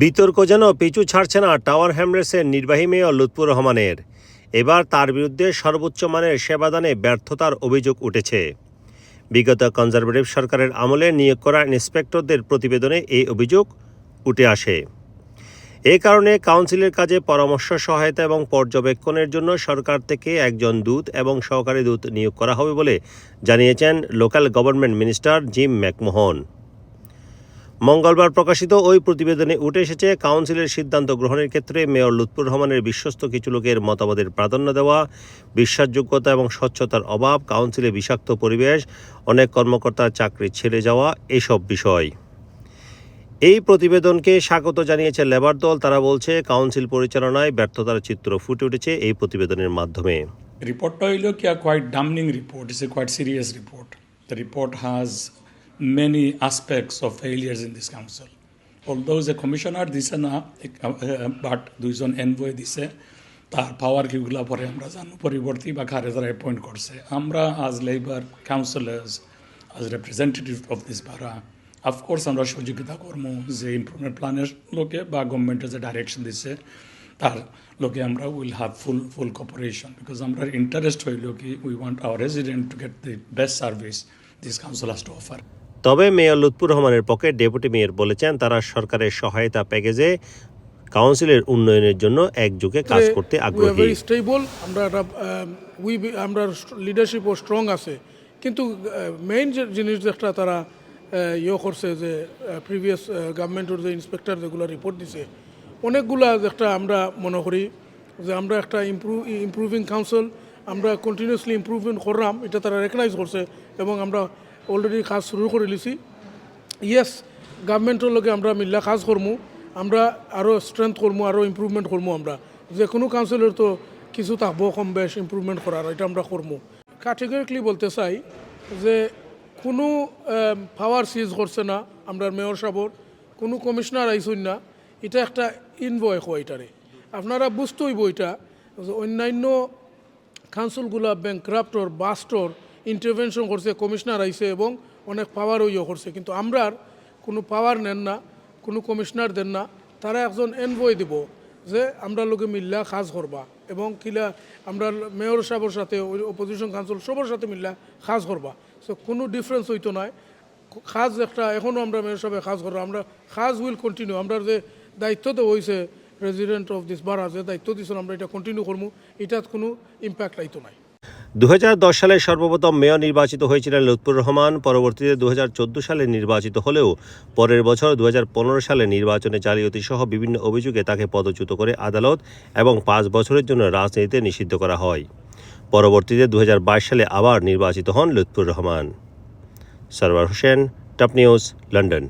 বিতর্ক যেন পিছু ছাড়ছে না টাওয়ার হ্যামলেসের নির্বাহী মেয়র লুৎফুর রহমানের। এবার তার বিরুদ্ধে সর্বোচ্চ মানের সেবাদানে ব্যর্থতার অভিযোগ উঠেছে। বিগত কনজারভেটিভ সরকারের আমলে নিয়োগ করা ইন্সপেক্টরদের প্রতিবেদনে এই অভিযোগ উঠে আসে। এ কারণে কাউন্সিলের কাজে পরামর্শ, সহায়তা এবং পর্যবেক্ষণের জন্য সরকার থেকে একজন দূত এবং সহকারী দূত নিয়োগ করা হবে বলে জানিয়েছেন local government minister Jim McMahon. মঙ্গলবার প্রকাশিত ওই প্রতিবেদনে উঠে এসেছে, কাউন্সিলের সিদ্ধান্ত গ্রহণের ক্ষেত্রে মেয়র লুৎফুর রহমানের বিশ্বস্ত কিছু লোকের মতামতের প্রাধান্য দেওয়া, বিশ্বাসযোগ্যতা এবং স্বচ্ছতার অভাব, কাউন্সিলে বিষাক্ত পরিবেশ, অনেক কর্মকর্তার চাকরি ছেড়ে যাওয়া এসব বিষয়। এই প্রতিবেদনকে স্বাগত জানিয়েছে লেবার দল। তারা বলছে, কাউন্সিল পরিচালনায় ব্যর্থতার চিত্র ফুটে উঠেছে এই প্রতিবেদনের মাধ্যমে। রিপোর্টটা হইল কি quite damning report is a quite serious report the report has many aspects of failures in this council although যে কমিশনার দিছে না বাট দুইজন এনভয় দিছে, তার পাওয়ার কিগুলা পরে আমরা জানো পরিবর্তী বা খারে তারা অ্যাপয়েন্ট করছে। আমরা as Labour councillors as representative of this borough of course আমরা সহযোগিতা করব যে ইমপ্রুভমেন্ট প্ল্যানের লোকে বা গভর্নমেন্টের যে ডাইরেকশন দিচ্ছে তার লোকে আমরা will have full full cooperation because আমরা ইন্টারেস্ট হইল কি we want our resident to get the best service this council has to offer তবে মেয়র লুৎফুর রহমানের পক্ষে ডেপুটি মেয়র বলেছেন তারা সরকারের সহায়তা প্যাকেজে কাউন্সিলের উন্নয়নের জন্য একযোগে কাজ করতে আগ্রহী। স্টেবল আমরা উই আমরা লিডারশিপও স্ট্রং আছে। কিন্তু মেইন যে জিনিস একটা তারা ইয়ে করছে যে প্রিভিয়াস গভর্নমেন্টের যে ইন্সপেক্টর যেগুলো রিপোর্ট দিছে অনেকগুলা একটা আমরা মনে করি যে আমরা একটা ইমপ্রুভ ইমপ্রুভিং কাউন্সিল আমরা কন্টিনিউসলি ইমপ্রুভমেন্ট করলাম এটা তারা রেকগনাইজ করছে এবং আমরা অলরেডি কাজ শুরু করে লিছি ইয়েস গভর্নমেন্টের লগে আমরা মিল্লা কাজ করমু আমরা আরও স্ট্রেংথ করমু আরও ইমপ্রুভমেন্ট করমু আমরা। যে কোনো কাউন্সিলের তো কিছু থাকব কম বেশ ইম্প্রুভমেন্ট করার এটা আমরা করমু ক্যাটেগরিকলি বলতে চাই যে কোনো পাওয়ার সিজ করছে না, আমরা মেয়র সাবর, কোনো কমিশনার আইসুন না, এটা একটা ইনভয় এটারে। আপনারা বুঝতে হইব এটা যে অন্যান্য কাউন্সিলগুলা ব্যাংক্রাফ্টর বাস্টর ইন্টারভেনশন করছে কমিশনার আইছে এবং অনেক পাওয়ারও ইয়ে করছে। কিন্তু আমরার কোনো পাওয়ার নেন না, কোনো কমিশনার দেন না, তারা একজন এনভয় দিব যে আমরা লোকে মিল্লা কাজ করবা এবং কিলা আমরা মেয়র সাহেবের সাথে অপোজিশন কাউন্সিল সবার সাথে মিল্লা কাজ করবা। সো কোনো ডিফারেন্স হইতো নয় কাজ একটা এখনও আমরা মেয়র সাহেবে কাজ করব, আমরা কাজ উইল কন্টিনিউ আমরা যে দায়িত্ব তো হয়েছে প্রেসিডেন্ট অফ দিস বারা যে দায়িত্ব দিয়েছেন আমরা এটা কন্টিনিউ করব এটাত কোনো ইম্প্যাক্ট আইতো নাই। দু হাজার দশ সালে সর্বপ্রথম মেয়র নির্বাচিত হয়েছিলেন লুৎফুর রহমান, পরবর্তীতে দু হাজার চোদ্দ সালে নির্বাচিত হলেও পরের বছর দু হাজার পনেরো সালে নির্বাচনে জালিয়াতি সহ বিভিন্ন অভিযোগে তাকে পদচ্যুত করে আদালত এবং পাঁচ বছরের জন্য রাজনীতিতে নিষিদ্ধ করা হয়। পরবর্তীতে দু হাজার বাইশ সালে আবার নির্বাচিত হন Lutfur Rahman. Sarwar Hossain, top news, London.